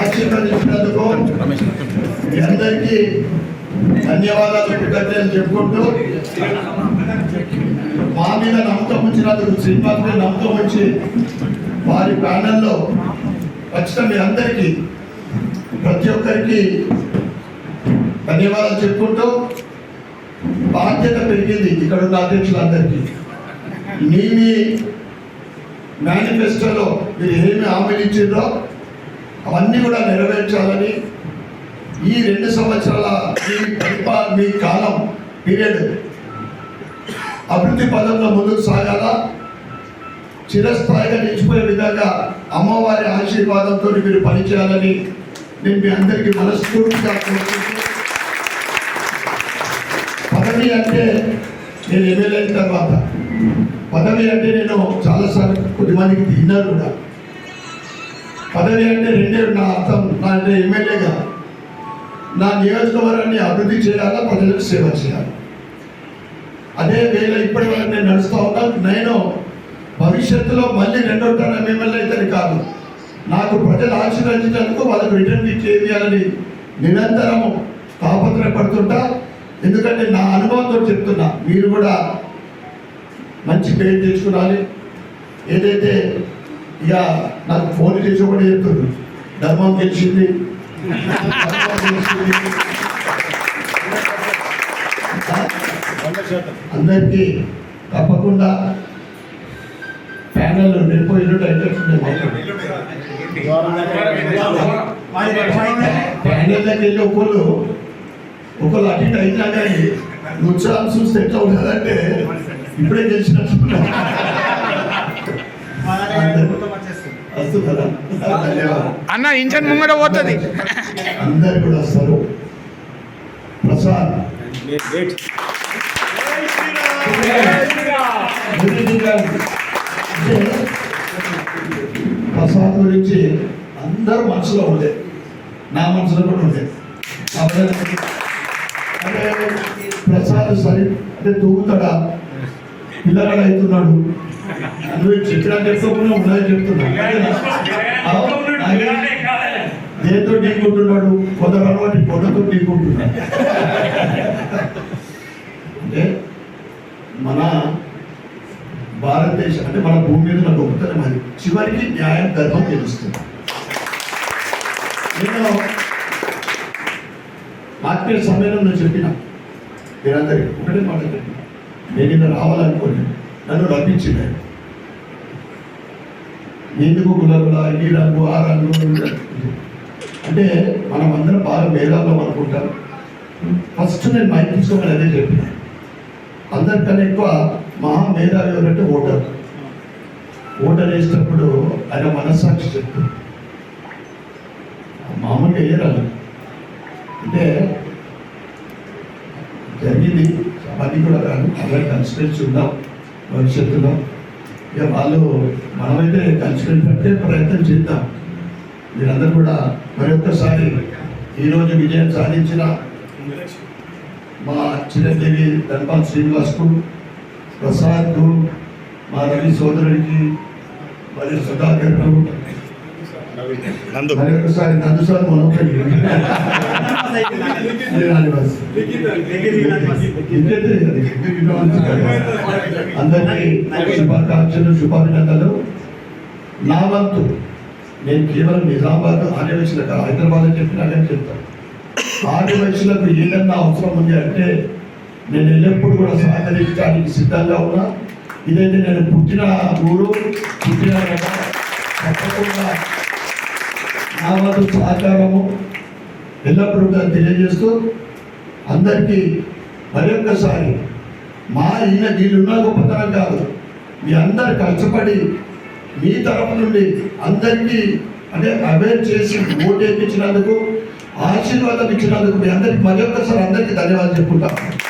ఆశీర్వదించినందుకు మీ అందరికీ ధన్యవాదాలు ఎందుకంటే చెప్పుకుంటూ మా మీద నమ్మకం ఉంచినందుకు శ్రీనివాస్ మీద నమ్మకం ఉంచి వారి ప్యానల్లో ఖచ్చితంగా మీ అందరికీ ప్రతి ఒక్కరికి ధన్యవాదాలు చెప్పుకుంటూ బాధ్యత పెరిగింది ఇక్కడ ఉన్న అధ్యక్షులందరికీ. మీ మీ మేనిఫెస్టోలో మీరు ఏమి ఆమెనిచ్చిందో అవన్నీ కూడా నెరవేర్చాలని ఈ రెండు సంవత్సరాల మీ పరిపా మీ కాలం పీరియడ్ అభివృద్ధి పదంలో ముందుకు సాగాల? చిరస్థాయిగా నిలిచిపోయే విధంగా అమ్మవారి ఆశీర్వాదంతో మీరు పనిచేయాలని నేను మీ అందరికీ మనస్ఫూర్తిగా పదవి అంటే నేను ఎమ్మెల్యే అయిన తర్వాత పదవి అంటే నేను చాలాసార్లు కొద్ది మందికి కూడా. పదవి అంటే రెండే నా అర్థం. నా అంటే ఎమ్మెల్యేగా నా నియోజకవర్గాన్ని అభివృద్ధి చేయాలా ప్రజలకు సేవ చేయాలి? అదే వేళ ఇప్పటి వరకు నేను నడుస్తూ ఉన్నాను నేను భవిష్యత్తులో మళ్ళీ రెండో టర్మ్ ఎమ్మెల్యే అయితే కాదు. నాకు ప్రజలు ఆశీర్వదించేందుకు వాళ్ళకు రిటర్న్ చేయాలని నిరంతరము తాపత్రయపడుతుంటా. ఎందుకంటే నా అనుభవంతో చెప్తున్నా మీరు కూడా మంచి పేరు తెచ్చుకోవాలి ఏదైతే ఇక నాకు ఫోన్ చేసి ఒకటి చెప్తుంది ధర్మం గెలిచింది. అందరికీ తప్పకుండా ప్యానల్ నిలిపోయినట్టు అయితే ప్యానెల్లోకి వెళ్ళి ఒకళ్ళు ఒకళ్ళు అటెండ్ అయినా కానీ ఉత్సాహం చూస్తే ఎట్లా ఉన్నదంటే ఇప్పుడే గెలిచినట్టు. అన్న ఇంజన్ ముంగడ పోతుంది. అందరు కూడా వస్తారు. ప్రసాద్. గురించి ప్రసాద్ అందరు మనసులో ఉండే. నా మనసులో కూడా ఉండే. ప్రసాద్ సరి అంటే తూగుతాడా? పిల్లగాడు అవుతున్నాడు నువ్వు చెప్పినా చెప్తున్నా. ఉన్నది చెప్తున్నా దేంతో ఢీకుంటున్నాడు కొందరు అలవాటి పొడతో ఢీకుంటున్నాడు అంటే మన భారతదేశం అంటే మన భూమి మీద ఉన్న గొప్పతనం అది. చివరికి న్యాయం ధర్మం తెలుస్తుంది. నేను ఆత్మీయ సమ్మేళనంలో చెప్పిన మీరందరికీ ఒకటే మాట చెప్పిన నేను ఇలా రావాలనుకోండి నన్ను రప్పించింది ఎందుకు గులగుల ఈ రంగు ఆ రంగు అంటే మనం అందరం బాగా మేధావులం అనుకుంటాం. ఫస్ట్ నేను మైక్ తీసుకోమని అదే చెప్పిన. అందరికన్నా ఎక్కువ మహా మేధావి ఎవరంటే ఓటర్. ఓటర్ వేసినప్పుడు ఆయన మనస్సాక్షి చెప్తుంది మామూలుగా వేయరాదు అంటే జరిగింది అవన్నీ కూడా కాదు అలాగే కన్సిడెన్స్ ఉందాం భవిష్యత్తులో. ఇక వాళ్ళు మనమైతే కన్సిడెన్స్ పెట్టే ప్రయత్నం చేద్దాం. మీరందరూ కూడా మరొక్కసారి ఈరోజు విజయం సాధించిన మా చిరంజీవి ధన్పాల్ శ్రీనివాస్కు ప్రసాద్కు మా రవి సోదరుడికి మరియు సుధాకర్కు నందు. అందరికీ శుభాకాంక్షలు శుభాభినందనలు. నా వంతు నేను కేవలం నిజామాబాద్ ఆర్యవయసులకు హైదరాబాద్ చెప్పినా కానీ చెప్తాను ఆర్యవయసులకు ఏదన్నా అవసరం ఉంది అంటే నేను ఎల్లప్పుడూ కూడా సహకరించడానికి సిద్ధంగా ఉన్నా. ఇదైతే నేను పుట్టిన ఊరు పుట్టిన. తప్పకుండా నా వంతు సహకారము ఎల్లప్పుడూ తెలియజేస్తూ అందరికీ మరొక్కసారి మా ఇన్న వీళ్ళున్న గొప్పతనం కాదు. మీ అందరు కష్టపడి మీ తరపు నుండి అందరికీ అంటే అవేర్ చేసి ఓటు వేయించినందుకు ఆశీర్వాదం ఇచ్చినందుకు మీ అందరికి మరొక్కసారి అందరికీ ధన్యవాదాలు చెప్పుకుంటాను